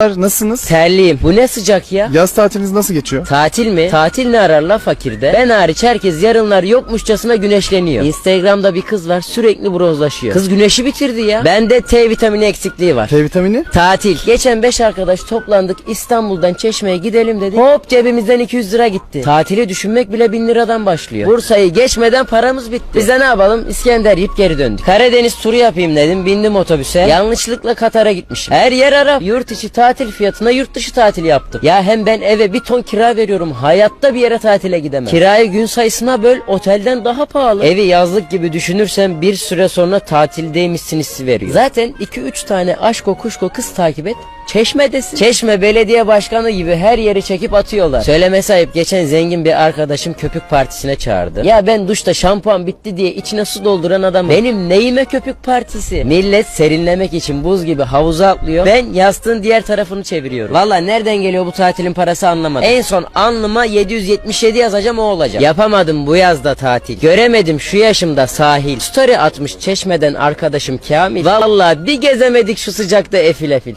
Nasılsınız? Terliyim. Bu ne sıcak ya? Yaz tatiliniz nasıl geçiyor? Tatil mi? Tatil ne arar la fakirde? Ben hariç herkes yarınlar yokmuşçasına güneşleniyor. Instagram'da bir kız var sürekli bronzlaşıyor. Kız güneşi bitirdi ya. Bende T vitamini eksikliği var. T vitamini? Tatil. Geçen 5 arkadaş toplandık İstanbul'dan Çeşme'ye gidelim dedik. Hop cebimizden 200 lira gitti. Tatili düşünmek bile 1000 liradan başlıyor. Bursa'yı geçmeden paramız bitti. Biz de ne yapalım? İskender yiyip geri döndük. Karadeniz turu yapayım dedim. Bindim otobüse. Yanlışlıkla Katar'a gitmişim. Her yer Arap. Yurt içi tatil fiyatına yurt dışı tatil yaptım. Ya hem ben eve bir ton kira veriyorum. Hayatta bir yere tatile gidemem. Kirayı gün sayısına böl otelden daha pahalı. Evi yazlık gibi düşünürsen bir süre sonra tatildeymişsin hissi veriyor. Zaten 2-3 tane aşk kuşko kız takip et. Çeşmedesin. Çeşme belediye başkanı gibi her yeri çekip atıyorlar. Söyleme sahip geçen zengin bir arkadaşım köpük partisine çağırdı. Ya ben duşta şampuan bitti diye içine su dolduran adam. Benim neyime köpük partisi? Millet serinlemek için buz gibi havuza atlıyor. Ben yastığın diğer tarafını çeviriyorum. Valla nereden geliyor bu tatilin parası anlamadım. En son alnıma 777 yazacağım o olacak. Yapamadım bu yazda tatil. Göremedim şu yaşımda sahil. Story atmış çeşmeden arkadaşım Kamil. Valla bir gezemedik şu sıcakta efil efil.